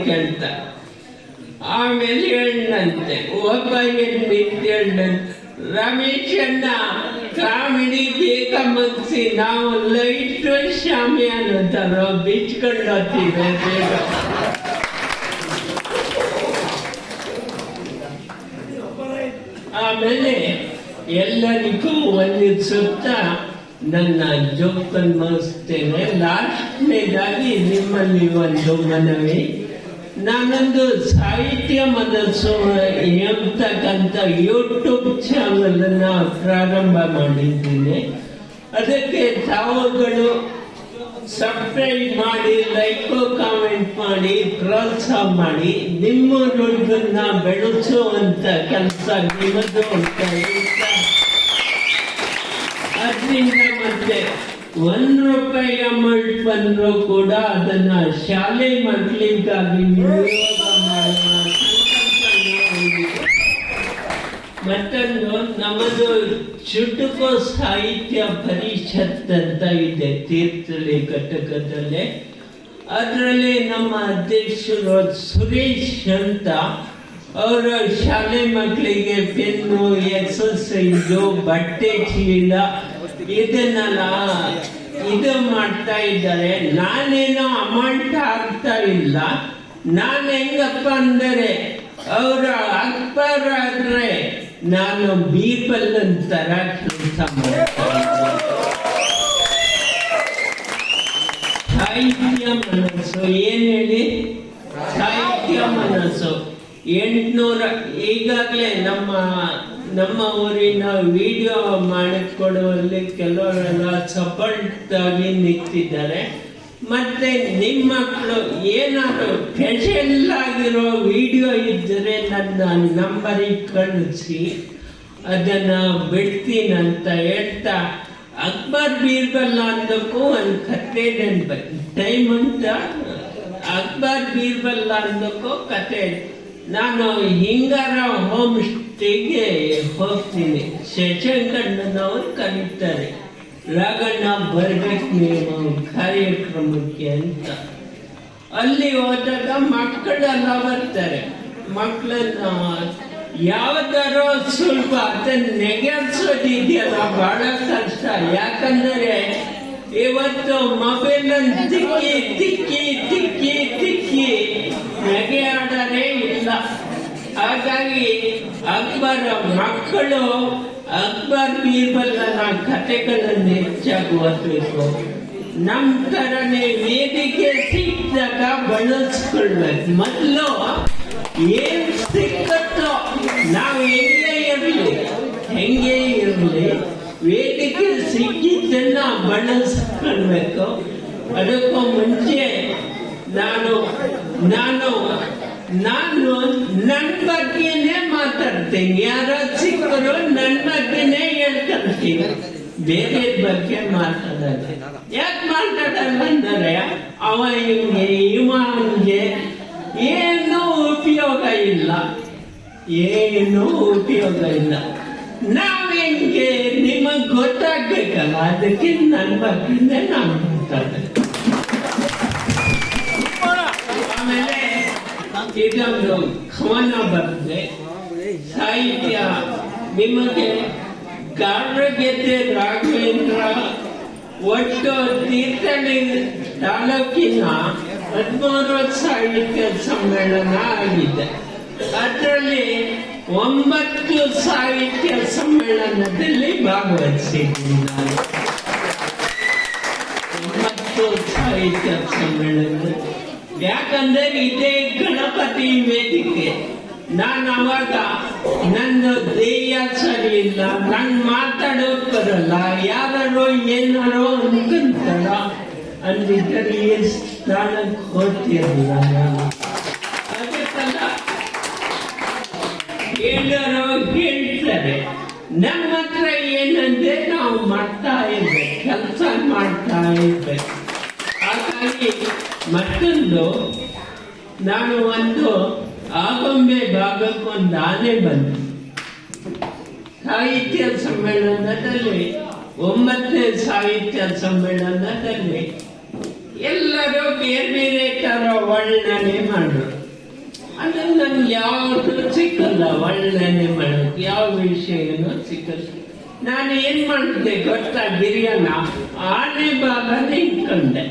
ಅಂತ. ಆಮೇಲೆ ಹೆಣ್ಣಂತೆ ಒಬ್ಬ ಹೆಣ್ಣು ನಿಂತ್ಕೊಂಡು ರಮೇಶಣ್ಣ ಕಾಮಿಡಿ ಬೇಗ ಮುಗಿಸಿ, ನಾವು ಲೈಟ್ ಶಾಮಿ ಅನ್ನೋದರ ಬಿಚ್ಕೊಂಡು ಹೋಗ್ತೀವಿ. ಆಮೇಲೆ ಎಲ್ಲರಿಗೂ ಒಂದು ಸುತ್ತ ನನ್ನ ಜೋಕನ್ ಮುಗಿಸ್ತೇನೆ ಲಾಸ್ಟ್ನೇದಾಗಿ ನಿಮ್ಮಲ್ಲಿ ಒಂದು ಮನವಿ. ನಾನೊಂದು ಸಾಹಿತ್ಯ ಮನಸ್ಸು ಎಂಬತಕ್ಕಂಥ ಯೂಟ್ಯೂಬ್ ಚಾನಲ್ ಅನ್ನ ಪ್ರಾರಂಭ ಮಾಡಿದ್ದೀನಿ. ಅದಕ್ಕೆ ತಾವುಗಳು ಸಬ್ಸ್ಕ್ರೈಬ್ ಮಾಡಿ ಲೈಕ್ ಕಾಮೆಂಟ್ ಮಾಡಿ, ಪ್ರೋತ್ಸಾಹ ಮಾಡಿ. ನಿಮ್ಮ ನುಡಿಗನ್ನ ಬೆಳೆಸುವಂತ ಕೆಲಸ ನಿಮ್ಮದು ಅಂತ ಅದರಿಂದ ಮತ್ತೆ ಒಂದ್ ರೂಪಾಯಿ ಅಮೌಂಟ್ ಬಂದ್ರು ಕೂಡ ಅದನ್ನ ಶಾಲೆ ಮಕ್ಕಳಿಗಾಗಿ ಮತ್ತೊಂದು, ನಮ್ಮದು ಚುಟುಕು ಸಾಹಿತ್ಯ ಪರಿಷತ್ ಅಂತ ಇದೆ ತೀರ್ಥಹಳ್ಳಿ ಘಟಕದಲ್ಲಿ ಅದರಲ್ಲಿ ನಮ್ಮ ಅಧ್ಯಕ್ಷರು ಸುರೇಶ್ ಅಂತ, ಅವರ ಶಾಲೆ ಮಕ್ಕಳಿಗೆ ಪೆನ್ನು ಎಕ್ಸಸೈಸು ಬಟ್ಟೆ ಚೀಲ ಇದನ್ನೆಲ್ಲ ಇದು ಮಾಡ್ತಾ ಇದ್ದಾರೆ. ನಾನೇನೋ ಅಮೌಂಟ್ ಆಗ್ತಾ ಇಲ್ಲ. ನಾನು ಹೆಂಗಪ್ಪ ಅಂದರೆ, ಅವರ ಅಕ್ಬರಾದ್ರೆ ನಾನು ಬೀಪಲ್ ತರ ಕೆಲಸ ಸಾಹಿತ್ಯ ಮನಸ್ಸು, ಏನ್ ಹೇಳಿ? ಸಾಹಿತ್ಯ ಮನಸ್ಸು. ಎಂಟ್ನೂರ, ಈಗಾಗಲೇ ನಮ್ಮ ನಮ್ಮ ಊರಿನ ವಿಡಿಯೋ ಮಾಡಿಕೊಡುವಲ್ಲಿ ಕೆಲವರೆಲ್ಲ ಸಪೋರ್ಟ್ ಆಗಿ ನಿಂತಿದ್ದಾರೆ. ಮತ್ತೆ ನಿಮ್ಮ ಮಕ್ಕಳು ಏನಾದ್ರು ಸ್ಪೆಷಲ್ ಆಗಿರೋ ವಿಡಿಯೋ ಇದ್ದರೆ ನನ್ನ ನಂಬರಿಗೆ ಕಳಿಸಿ. ಅದನ್ನು ಬಿಡ್ತೀನಂತ ಹೇಳ್ತಾ, ಅಕ್ಬರ್ ಬೀರ್ಬಲ್ ಅನ್ನೋಕ್ಕೂ ಒಂದು ಕತೆ ನೆನ್ಪ. ಟೈಮ್ ಅಂತ ಅಕ್ಬರ್ ಬೀರ್ಬಲ್ ಅನ್ನೋಕ್ಕೂ ಕತೆ. ನಾನು ಹಿಂಗಾರ ಹೋಮ್ ಸ್ಟೇಗೆ ಹೋಗ್ತೀನಿ. ಶಶಾಂಕಣ್ಣನವರು ಕರೀತಾರೆ. ರಾಗಣ್ಣ ಬರ್ಬೇಕು ನೀವು ಕಾರ್ಯಕ್ರಮಕ್ಕೆ ಅಂತ. ಅಲ್ಲಿ ಹೋದಾಗ ಮಕ್ಕಳೆಲ್ಲ ಬರ್ತಾರೆ. ಮಕ್ಕಳನ್ನ ಯಾವ್ದಾರೋ ಸ್ವಲ್ಪ ಅದನ್ನ ನೆಗೆಸೋದಿದೆಯಲ್ಲ ಬಹಳ ಕಷ್ಟ. ಯಾಕಂದರೆ ಇವತ್ತು ಮೊಬೈಲ್ ತಿಕ್ಕಿ ತಿಕ್ಕಿ ತಿಕ್ಕಿ ತಿಕ್ಕಿ ನೆಗೆ ಆಡೋದೇ ಇಲ್ಲ. ಹಾಗಾಗಿ ಅಕ್ಬರ್ ಮಕ್ಕಳು ಅಕ್ಬರ್ ಬೀರ್ಬಲ್ನ ಕಥೆಗಳನ್ನು ಹೆಚ್ಚಾಗಿ ನಮ್ ತರನೇ ವೇದಿಕೆ ಸಿಕ್ಕಿದಾಗ ಬಳಸ್ಕೊಳ್ಬೇಕು. ಮೊದಲು ಏನ್ ಸಿಕ್ಕತ್ತೋ ನಾವು ಹೆಂಗೆ ಇರಲಿ ಹೆಂಗೆ ಇರಲಿ, ವೇದಿಕೆ ಸಿಕ್ಕಿದ್ದನ್ನ ಬಳಸ್ಕೊಳ್ಬೇಕು. ಅದಕ್ಕೂ ಮುಂಚೆ ನಾನು ನಾನು ನಾನು ನನ್ನ ಬಗ್ಗೆನೇ ಮಾತಾಡ್ತೀನಿ. ಯಾರ ಸಿಕ್ಕರು ನನ್ನ ಬಗ್ಗೆನೇ ಹೇಳ್ಕೊಂತೀನಿ ಬೇರೆ ಬಗ್ಗೆ ಮಾತಾಡಲ್ಲ. ಯಾಕೆ ಮಾತಾಡಲ್ಲ ಅಂದರೆ ಹಿಂಗೆ ಇವ ಏನು ಉಪಯೋಗ ಇಲ್ಲ. ಏನೂ ಉಪಯೋಗ ಇಲ್ಲ. ನಾವ್ ಹೆಂಗೆ ನಿಮಗ್ ಗೊತ್ತಾಗ್ಬೇಕಲ್ಲ, ಅದಕ್ಕೆ ನನ್ನ ಬಗ್ಗೆನೇ ನಾನು ಮಾತಾಡ್ತೀನಿ ಇದೊಂದು ಕವನ ಬರ್ತದೆ ಸಾಹಿತ್ಯ, ನಿಮಗೆ ಗಾರ್ರಗೆದ್ದೆ ರಾಘವೇಂದ್ರ ಒಟ್ಟು ತೀರ್ಥಹಳ್ಳಿ ತಾಲೂಕಿನ ಹದಿಮೂರು ಸಾಹಿತ್ಯ ಸಮ್ಮೇಳನ ಆಗಿದೆ. ಅದರಲ್ಲಿ ಒಂಬತ್ತು ಸಾಹಿತ್ಯ ಸಮ್ಮೇಳನದಲ್ಲಿ ಭಾಗವಹಿಸಿದ್ದೀನಿ ನಾನು. ಮತ್ತು ಸಾಹಿತ್ಯ ಸಮ್ಮೇಳನ. ಯಾಕಂದ್ರೆ ಇದೇ ಗಣಪತಿ ವೇದಿಕೆ. ನಾನು ಅವಾಗ ನನ್ನ ದೇಹ ಸರಿ ಇಲ್ಲ ನಂಗೆ ಯಾರೋ ಬರಲ್ಲ ಏನಾರೋ ಅನ್ಕಂತಾರ ಅಂದಿದ್ದರೆ ಸ್ಥಾನಕ್ಕೆ ಹೋಗ್ತಿರಲಿಲ್ಲ ನಾನು ಎಲ್ಲರೂ ಹೇಳ್ತಾರೆ, ನಮ್ಮ ಹತ್ರ ಏನಂದ್ರೆ ನಾವು ಮಾಡ್ತಾ ಇರ್ಬೇಕು, ಕೆಲಸ ಮಾಡ್ತಾ ಇರ್ಬೇಕು. ಹಾಗಾಗಿ ಮತ್ತೊಂದು, ನಾನು ಒಂದು ಆಗೊಂಬೆ ಭಾಗಕ್ಕೊಂದು ಆನೆ ಬಂತು ಸಾಹಿತ್ಯ ಸಮ್ಮೇಳನದಲ್ಲಿ, ಒಂಬತ್ತನೇ ಸಾಹಿತ್ಯ ಸಮ್ಮೇಳನದಲ್ಲಿ ಎಲ್ಲರೂ ಬೇರೆ ಬೇರೆ ತರ ವರ್ಣನೆ ಮಾಡು ಅದು ನನ್ಗೆ ಯಾವುದು ಸಿಕ್ಕಲ್ಲ, ವರ್ಣನೆ ಮಾಡೋದು. ಯಾವ ವಿಷಯನೂ ಸಿಕ್ಕಲ್ಲ. ನಾನು ಏನ್ ಮಾಡಿದೆ ಗೊತ್ತಾ, ಬಿರಿಯಾನ? ಆನೆ ಭಾಗನೇ ಇಟ್ಕೊಂಡೆ.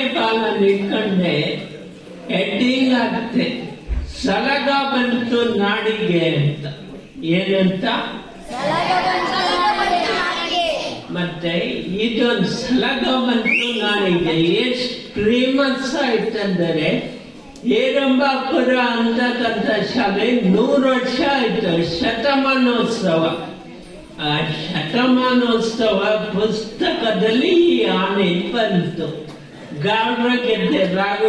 ಆನೆ ಬಾಲನ ಇಟ್ಕೊಂಡೆ ಹೆಡ್ಡಿಂಗ್ ಆಗುತ್ತೆ. ಸಲಗ ಬಂತು ನಾಡಿಗೆ ಅಂತ. ಏನಂತ? ಮತ್ತೆ ಇದೊಂದು ಸಲಗ ಬಂತು ನಾಡಿಗೆ. ಎಷ್ಟು ಫೇಮಸ್ ಆಯ್ತಂದರೆ ಏರಂಬಾಪುರ ಅಂತಕ್ಕಂಥ ಶಾಲೆ ನೂರು ವರ್ಷ ಆಯ್ತು. ಶತಮಾನೋತ್ಸವ. ಆ ಶತಮಾನೋತ್ಸವ ಪುಸ್ತಕದಲ್ಲಿ ಈ ಆನೆ ಬಂತು. Garbage, get the.